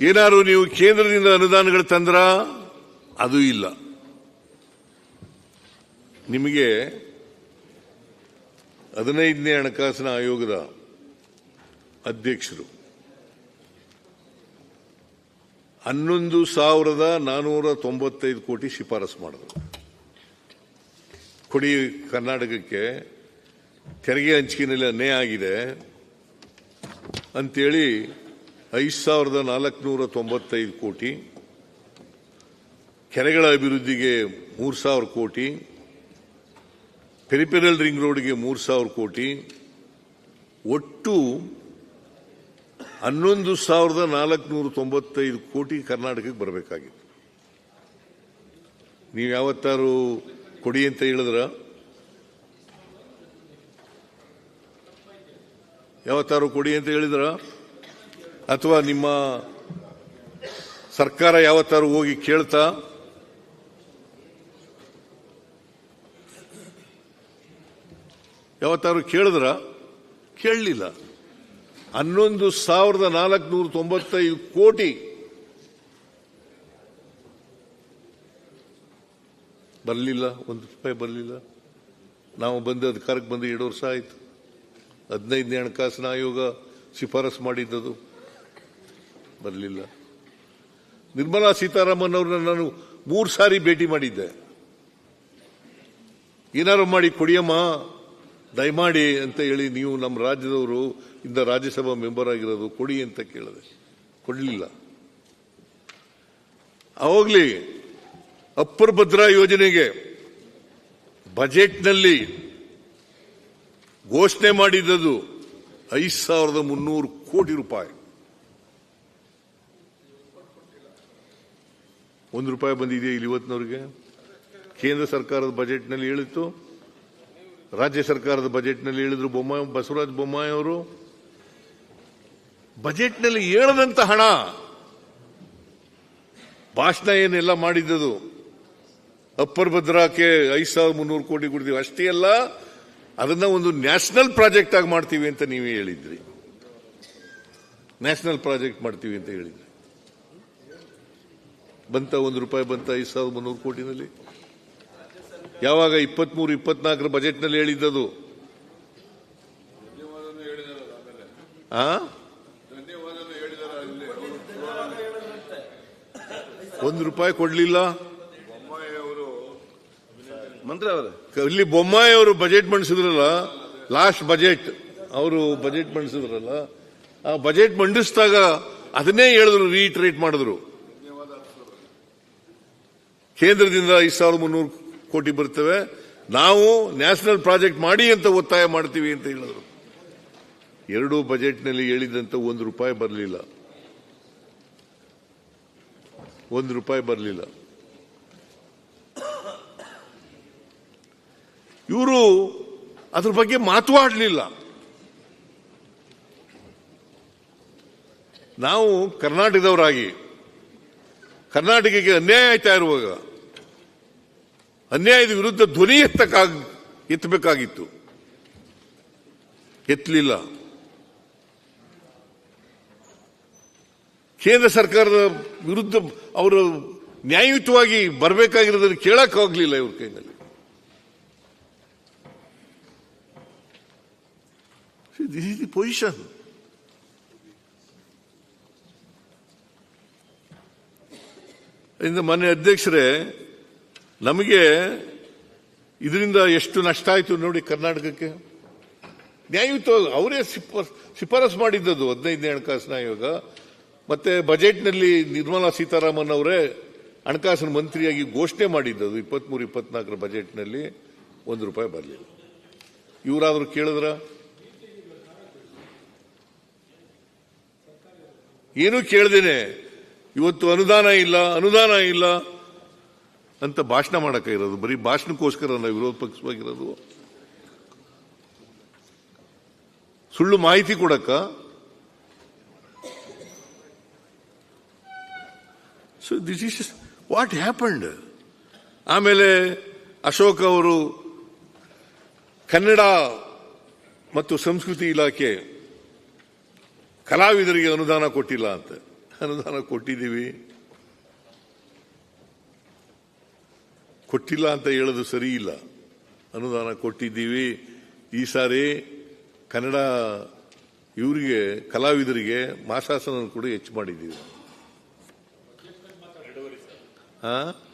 ಏನಾದ್ರು ನೀವು ಕೇಂದ್ರದಿಂದ ಅನುದಾನಗಳು ತಂದ್ರ? ಅದು ಇಲ್ಲ. ನಿಮಗೆ ಹದಿನೈದನೇ ಹಣಕಾಸಿನ ಆಯೋಗದ ಅಧ್ಯಕ್ಷರು, ಹನ್ನೊಂದು ಸಾವಿರದ ನಾನೂರ ತೊಂಬತ್ತೈದು ಕೋಟಿ ಶಿಫಾರಸು ಮಾಡಿದ್ರು. ಕೊಡಿ, ಕರ್ನಾಟಕಕ್ಕೆ ತೆರಿಗೆ ಹಂಚಿಕೆಯಲ್ಲಿ ಅನ್ಯಾಯ ಆಗಿದೆ ಅಂತೇಳಿ ಐದು ಸಾವಿರದ ನಾಲ್ಕುನೂರ ತೊಂಬತ್ತೈದು ಕೋಟಿ. ಕೆರೆಗಳ ಅಭಿವೃದ್ಧಿಗೆ ಮೂರು ಸಾವಿರ ಕೋಟಿ. ಪೆರಿಪೆರಲ್ ರಿಂಗ್ ರೋಡ್ಗೆ ಮೂರು ಸಾವಿರ ಕೋಟಿ. ಒಟ್ಟು ಹನ್ನೊಂದು ಸಾವಿರದ ನಾಲ್ಕುನೂರ ತೊಂಬತ್ತೈದು ಕೋಟಿ ಕರ್ನಾಟಕಕ್ಕೆ ಬರಬೇಕಾಗಿತ್ತು. ನೀವು ಯಾವತ್ತಾರು ಕೊಡಿ ಅಂತ ಹೇಳಿದ್ರ? ಯಾವತ್ತಾರು ಕೊಡಿ ಅಂತ ಹೇಳಿದ್ರ? ಅಥವಾ ನಿಮ್ಮ ಸರ್ಕಾರ ಯಾವತ್ತಾರು ಹೋಗಿ ಕೇಳ್ತಾ? ಯಾವತ್ತಾರು ಕೇಳಿದ್ರ? ಕೇಳಲಿಲ್ಲ. ಹನ್ನೊಂದು ಸಾವಿರದ ನಾಲ್ಕುನೂರ ತೊಂಬತ್ತೈದು ಕೋಟಿ ಬರಲಿಲ್ಲ, ಒಂದು ರೂಪಾಯಿ ಬರಲಿಲ್ಲ. ನಾವು ಬಂದು ಅಧಿಕಾರಕ್ಕೆ ಬಂದು ಎರಡು ವರ್ಷ ಆಯಿತು. ಹದಿನೈದನೇ ಹಣಕಾಸಿನ ಆಯೋಗ ಶಿಫಾರಸು ಮಾಡಿದ್ದದು. ಬರಲಿಲ್ಲ. ನಿರ್ಮಲಾ ಸೀತಾರಾಮನ್ ಅವ್ರನ್ನ ನಾನು ಮೂರು ಸಾರಿ ಭೇಟಿ ಮಾಡಿದ್ದೆ. ಏನಾರು ಮಾಡಿ ಕೊಡಿಯಮ್ಮ, ದಯಮಾಡಿ ಅಂತ ಹೇಳಿ ನೀವು ನಮ್ಮ ರಾಜ್ಯದವರು ಇಂದ ರಾಜ್ಯಸಭಾ ಮೆಂಬರ್ ಆಗಿರೋದು ಕೊಡಿ ಅಂತ ಕೇಳಿದೆ. ಕೊಡಲಿಲ್ಲ. ಅವಾಗ್ಲಿ ಅಪ್ಪರ್ ಭದ್ರಾ ಯೋಜನೆಗೆ ಬಜೆಟ್ನಲ್ಲಿ ಘೋಷಣೆ ಮಾಡಿದ್ದದು ಐದು ಸಾವಿರದ ಮುನ್ನೂರು ಕೋಟಿ ರೂಪಾಯಿ. ಒಂದು ರೂಪಾಯಿ ಬಂದಿದೆಯಾ ಇಲ್ಲಿ ಇವತ್ತಿನವ್ರಿಗೆ? ಕೇಂದ್ರ ಸರ್ಕಾರದ ಬಜೆಟ್ನಲ್ಲಿ ಹೇಳಿತ್ತು. ರಾಜ್ಯ ಸರ್ಕಾರದ ಬಜೆಟ್ನಲ್ಲಿ ಹೇಳಿದ್ರು ಬೊಮ್ಮಾಯಿ, ಬಸವರಾಜ ಬೊಮ್ಮಾಯಿ ಅವರು. ಬಜೆಟ್ನಲ್ಲಿ ಹೇಳದಂತ ಹಣ, ಭಾಷಣ ಏನೆಲ್ಲ ಮಾಡಿದ್ದದು? ಅಪ್ಪರ್ ಭದ್ರಾಕ್ಕೆ ಐದು ಸಾವಿರದ ಮುನ್ನೂರು ಕೋಟಿ ಕೊಡ್ತೀವಿ. ಅಷ್ಟೇ ಅಲ್ಲ, ಅದನ್ನ ಒಂದು ನ್ಯಾಷನಲ್ ಪ್ರಾಜೆಕ್ಟ್ ಆಗಿ ಮಾಡ್ತೀವಿ ಅಂತ ನೀವೇ ಹೇಳಿದ್ರಿ. ನ್ಯಾಷನಲ್ ಪ್ರಾಜೆಕ್ಟ್ ಮಾಡ್ತೀವಿ ಅಂತ ಹೇಳಿದ್ರಿ. ಬಂತ ಒಂದು ರೂಪಾಯಿ ಬಂತ ಐದು ಸಾವಿರದ ಮುನ್ನೂರು ಕೋಟಿನಲ್ಲಿ? ಯಾವಾಗ ಇಪ್ಪತ್ಮೂರು ಇಪ್ಪತ್ನಾಲ್ಕರ ಬಜೆಟ್ನಲ್ಲಿ ಹೇಳಿದ್ದದು? ಒಂದು ರೂಪಾಯಿ ಕೊಡ್ಲಿಲ್ಲ? ಮಂತ್ರಿ ಅವರೇ. ಇಲ್ಲಿ ಬೊಮ್ಮಾಯಿ ಅವರು ಬಜೆಟ್ ಮಂಡಿಸಿದ್ರಲ್ಲ ಲಾಸ್ಟ್ ಬಜೆಟ್ ಅವರು ಬಜೆಟ್ ಮಂಡಿಸಿದ್ರಲ್ಲ ಆ ಬಜೆಟ್ ಮಂಡಿಸಿದಾಗ ಅದನ್ನೇ ಹೇಳಿದ್ರು ರೀಟ್ರೇಟ್ ಮಾಡಿದ್ರು. ಕೇಂದ್ರದಿಂದ ಐದು ಸಾವಿರದ ಮುನ್ನೂರು ಕೋಟಿ ಬರ್ತವೆ. ನಾವು ನ್ಯಾಷನಲ್ ಪ್ರಾಜೆಕ್ಟ್ ಮಾಡಿ ಅಂತ ಒತ್ತಾಯ ಮಾಡ್ತೀವಿ ಅಂತ ಹೇಳಿದ್ರು. ಎರಡೂ ಬಜೆಟ್ನಲ್ಲಿ ಹೇಳಿದಂತ ಒಂದು ರೂಪಾಯಿ ಬರಲಿಲ್ಲ. ಒಂದು ರೂಪಾಯಿ ಬರಲಿಲ್ಲ. ಇವರು ಅದ್ರ ಬಗ್ಗೆ ಮಾತು ಆಡಲಿಲ್ಲ. ನಾವು ಕರ್ನಾಟಕದವರಾಗಿ ಕರ್ನಾಟಕಕ್ಕೆ ಅನ್ಯಾಯ ಆಯ್ತಾ ಇರುವಾಗ, ಅನ್ಯಾಯದ ವಿರುದ್ಧ ಧ್ವನಿ ಎತ್ತಕ್ಕಾಗ, ಎತ್ತಬೇಕಾಗಿತ್ತು. ಎತ್ತಲಿಲ್ಲ. ಕೇಂದ್ರ ಸರ್ಕಾರದ ವಿರುದ್ಧ ಅವರು ನ್ಯಾಯಯುತವಾಗಿ ಬರಬೇಕಾಗಿರೋದನ್ನು ಕೇಳಕ್ಕಾಗಲಿಲ್ಲ ಇವ್ರ ಕೈನಲ್ಲಿ. ದಿಸ್ ಇಸ್ ದಿ ಪೊಸಿಷನ್ ಇಂದ ಮನೆ ಅಧ್ಯಕ್ಷರೇ, ನಮಗೆ ಇದರಿಂದ ಎಷ್ಟು ನಷ್ಟ ಆಯಿತು ನೋಡಿ ಕರ್ನಾಟಕಕ್ಕೆ. ನ್ಯಾಯಯುತ ಅವರೇ ಶಿಫಾರಸು ಮಾಡಿದ್ದದು ಹದಿನೈದನೇ ಹಣಕಾಸಿನ ಆಯೋಗ. ಮತ್ತೆ ಬಜೆಟ್ನಲ್ಲಿ ನಿರ್ಮಲಾ ಸೀತಾರಾಮನ್ ಅವರೇ ಹಣಕಾಸಿನ ಮಂತ್ರಿಯಾಗಿ ಘೋಷಣೆ ಮಾಡಿದ್ದದು ಇಪ್ಪತ್ಮೂರು, ಇಪ್ಪತ್ನಾಲ್ಕರ ಬಜೆಟ್ನಲ್ಲಿ ಒಂದು ರೂಪಾಯಿ ಬರಲಿಲ್ಲ. ಇವರಾದರೂ ಕೇಳಿದ್ರ? ಏನೂ ಕೇಳ್ದೇನೆ. ಇವತ್ತು ಅನುದಾನ ಇಲ್ಲ ಅನುದಾನ ಇಲ್ಲ ಅಂತ ಭಾಷಣ ಮಾಡಕ ಇರೋದು. ಬರೀ ಭಾಷಣಕ್ಕೋಸ್ಕರ ನಾವು ವಿರೋಧ ಪಕ್ಷವಾಗಿರೋದು. ಸುಳ್ಳು ಮಾಹಿತಿ ಕೊಡಕ್ಕ. So this is what happened ಆಮೇಲೆ ಅಶೋಕ್ ಅವರು ಕನ್ನಡ ಮತ್ತು ಸಂಸ್ಕೃತಿ ಇಲಾಖೆ ಕಲಾವಿದರಿಗೆ ಅನುದಾನ ಕೊಟ್ಟಿಲ್ಲ ಅಂತ. ಅನುದಾನ ಕೊಟ್ಟಿದ್ದೀವಿ. ಕೊಟ್ಟಿಲ್ಲ ಅಂತ ಹೇಳೋದು ಸರಿ ಇಲ್ಲ. ಅನುದಾನ ಕೊಟ್ಟಿದ್ದೀವಿ. ಈ ಸಾರಿ ಕನ್ನಡ ಇವರಿಗೆ ಕಲಾವಿದರಿಗೆ ಮಾಸಾಸನ ಕೂಡ ಹೆಚ್ಚು ಮಾಡಿದ್ದೀವಿ. ಹಾ